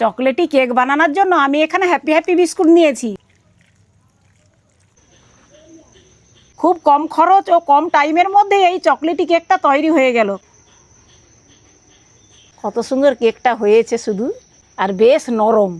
Chocolatey cake বানানোর জন্য আমি এখানে হ্যাপি হ্যাপি বিস্কুট নিয়েছি। খুব কম খরচ ও কম টাইমের মধ্যে এই চকলেটি কেকটা তৈরি হয়ে গেল। কত সুন্দর কেকটা হয়েছে শুধু, আর বেশ নরম।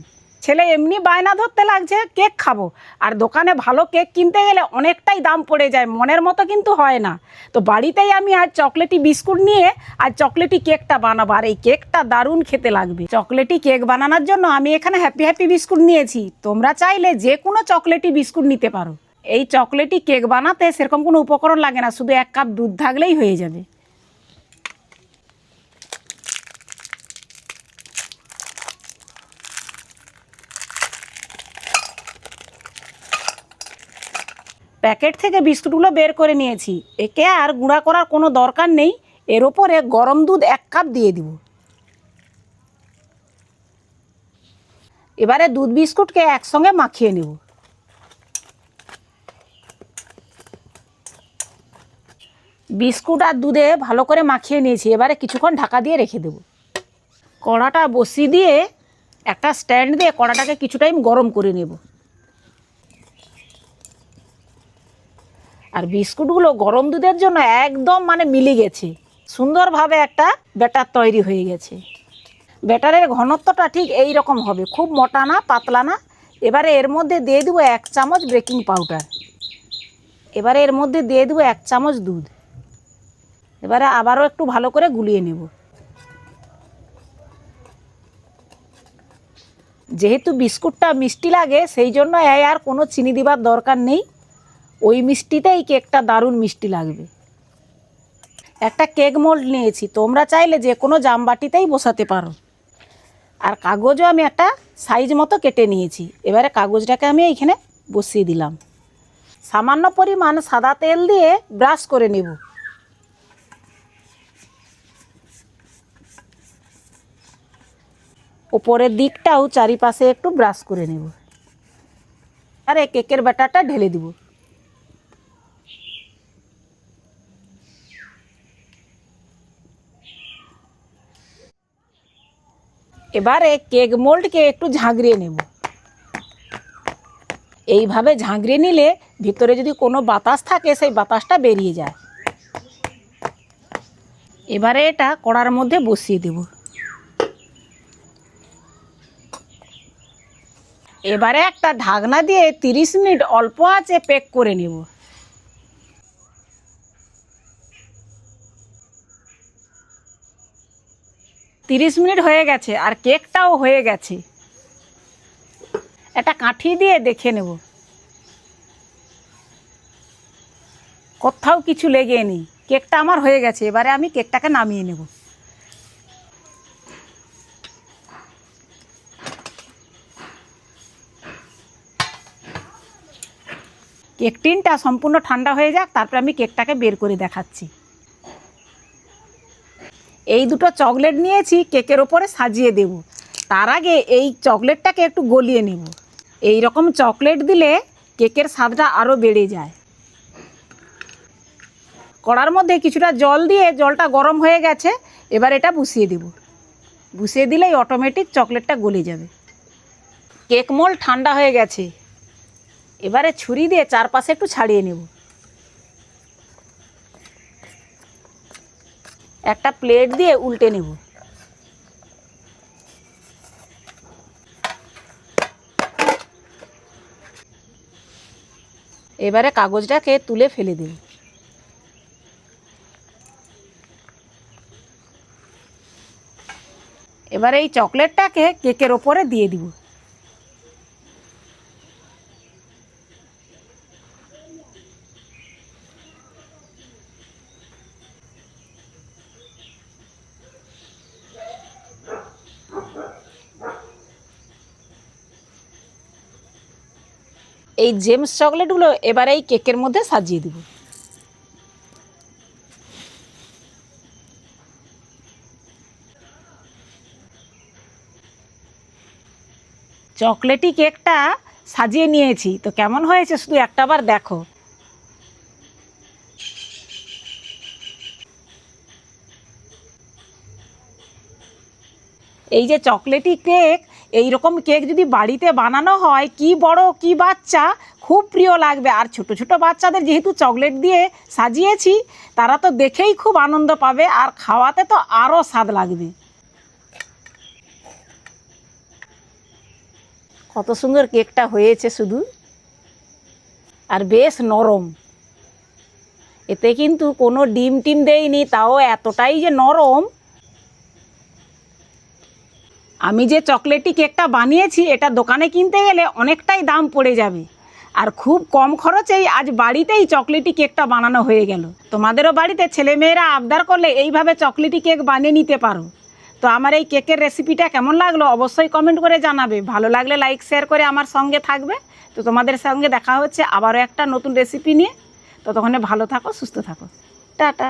ছেলে এমনি বায়না ধরতে লাগছে, কেক খাব। আর দোকানে ভালো কেক কিনতে গেলে অনেকটাই দাম পড়ে যায়, মনের মতো কিন্তু হয় না। তো বাড়িতেই আমি আজ চকলেটি বিস্কুট নিয়ে আর চকলেটি কেকটা বানাবো, আর এই কেকটা দারুণ খেতে লাগবে। চকলেটি কেক বানানোর জন্য আমি এখানে হ্যাপি হ্যাপি বিস্কুট নিয়েছি। তোমরা চাইলে যে কোনো চকলেটি বিস্কুট নিতে পারো। এই চকলেটি কেক বানাতে সেরকম কোনো উপকরণ লাগে না, শুধু এক কাপ দুধ থাকলেই হয়ে যাবে। প্যাকেট থেকে বিস্কুটগুলো বের করে নিয়েছি। একে আর গুঁড়া করার কোনো দরকার নেই। এর ওপরে গরম দুধ এক কাপ দিয়ে দিব। এবারে দুধ বিস্কুটকে একসঙ্গে মাখিয়ে নেব। বিস্কুট আর দুধে ভালো করে মাখিয়ে নিয়েছি। এবারে কিছুক্ষণ ঢাকা দিয়ে রেখে দেব। কড়াটা বসিয়ে দিয়ে একটা স্ট্যান্ড দিয়ে কড়াটাকে কিছু টাইম গরম করে নেব। আর বিস্কুটগুলো গরম দুধের জন্য একদম মানে মিলে গেছে। সুন্দরভাবে একটা ব্যাটার তৈরি হয়ে গেছে। ব্যাটারের ঘনত্বটা ঠিক এই রকম হবে। খুব মোটা না, পাতলা না। এবারে এর মধ্যে দিয়ে দেবো এক চামচ বেকিং পাউডার এবারে এর মধ্যে দিয়ে দেবো এক চামচ দুধ। এবারে আবারও একটু ভালো করে গুলিয়ে নেব। যেহেতু বিস্কুটটা মিষ্টি লাগে, সেই জন্য এই আর কোনো চিনি দিবার দরকার নেই। ওই মিষ্টিতেই কেকটা দারুণ মিষ্টি লাগবে? একটা কেক মোল্ড নিয়েছি, তোমরা চাইলে যে কোনো জামবাটিতেই বসাতে পারো। আর কাগজও আমি একটা সাইজ মতো কেটে নিয়েছি, এবারে কাগজটাকে আমি এইখানে বসিয়ে দিলাম। সামান্য পরিমাণ সাদা তেল দিয়ে ব্রাশ করে নেব। ওপরের দিকটাও চারিপাশে একটু ব্রাশ করে নেব। আর কেকের ব্যাটারটা ঢেলে দিব। এবারে কেক মোল্ডকে একটু ঝাঁকড়িয়ে নেব। এইভাবে ঝাঁকড়িয়ে নিলে ভিতরে যদি কোনো বাতাস থাকে, সেই বাতাসটা বেরিয়ে যায়। এবারে এটা কড়ার মধ্যে বসিয়ে দেব। এবারে একটা ঢাকনা দিয়ে তিরিশ মিনিট অল্প আঁচে পেক করে নেব। তিরিশ মিনিট হয়ে গেছে আর কেকটাও হয়ে গেছে। একটা কাঠি দিয়ে দেখে নেব। কোথাও কিছু লেগে কেকটা আমার হয়ে গেছে, এবারে আমি কেকটাকে নামিয়ে নেব। কেক টিনটা সম্পূর্ণ ঠান্ডা হয়ে যাক, তারপরে আমি কেকটাকে বের করে দেখাচ্ছি। এই দুটো চকলেট নিয়েছি, কেকের ওপরে সাজিয়ে দেব। তার আগে এই চকলেটটাকে একটু গলিয়ে নেব। এই রকম চকলেট দিলে কেকের স্বাদটা আরও বেড়ে যায়। কড়ার মধ্যে কিছুটা জল দিয়ে জলটা গরম হয়ে গেছে, এবার এটা বসিয়ে দেব। বসিয়ে দিলেই অটোমেটিক চকলেটটা গলে যাবে। কেক মোল ঠান্ডা হয়ে গেছে। এবারে ছুরি দিয়ে চারপাশে একটু ছাড়িয়ে নেব। একটা প্লেট দিয়ে উল্টে নেব। এবারে কাগজটাকে তুলে ফেলে দেব। এবারে এই চকলেটটাকে কেকের ওপরে দিয়ে দিব। এই জেমস চকলেটগুলো এবারে এই কেকের মধ্যে সাজিয়ে দেব। চকলেটি কেকটা সাজিয়ে নিয়েছি। তো কেমন হয়েছে শুধু একটাবার দেখো। এই যে চকলেটি কেক এই রকম কেক যদি বাড়িতে বানানো হয়, কি বড়, কি বাচ্চা, খুব প্রিয় লাগবে। আর ছোট ছোট বাচ্চাদের যেহেতু চকলেট দিয়ে সাজিয়েছি, তারা তো দেখেই খুব আনন্দ পাবে, আর খাওয়াতে তো আরও স্বাদ লাগবে। কত সুন্দর কেকটা হয়েছে শুধু। আর বেশ নরম। এতে কিন্তু কোনো ডিম টিম দেয়নি, তাও এতটাই যে নরম। আমি যে চকলেটি কেকটা বানিয়েছি, এটা দোকানে কিনতে গেলে অনেকটাই দাম পড়ে যাবে। আর খুব কম খরচেই আজ বাড়িতেই চকলেটি কেকটা বানানো হয়ে গেল। তোমাদেরও বাড়িতে ছেলেমেয়েরা আবদার করলে এইভাবে চকলেটি কেক বানিয়ে নিতে পারো। তো আমার এই কেকের রেসিপিটা কেমন লাগল অবশ্যই কমেন্ট করে জানাবে। ভালো লাগলে লাইক, শেয়ার করে আমার সঙ্গে থাকবে। তো তোমাদের সঙ্গে দেখা হচ্ছে আবারও একটা নতুন রেসিপি নিয়ে। ততক্ষণে ভালো থাকো, সুস্থ থাকো। টাটা।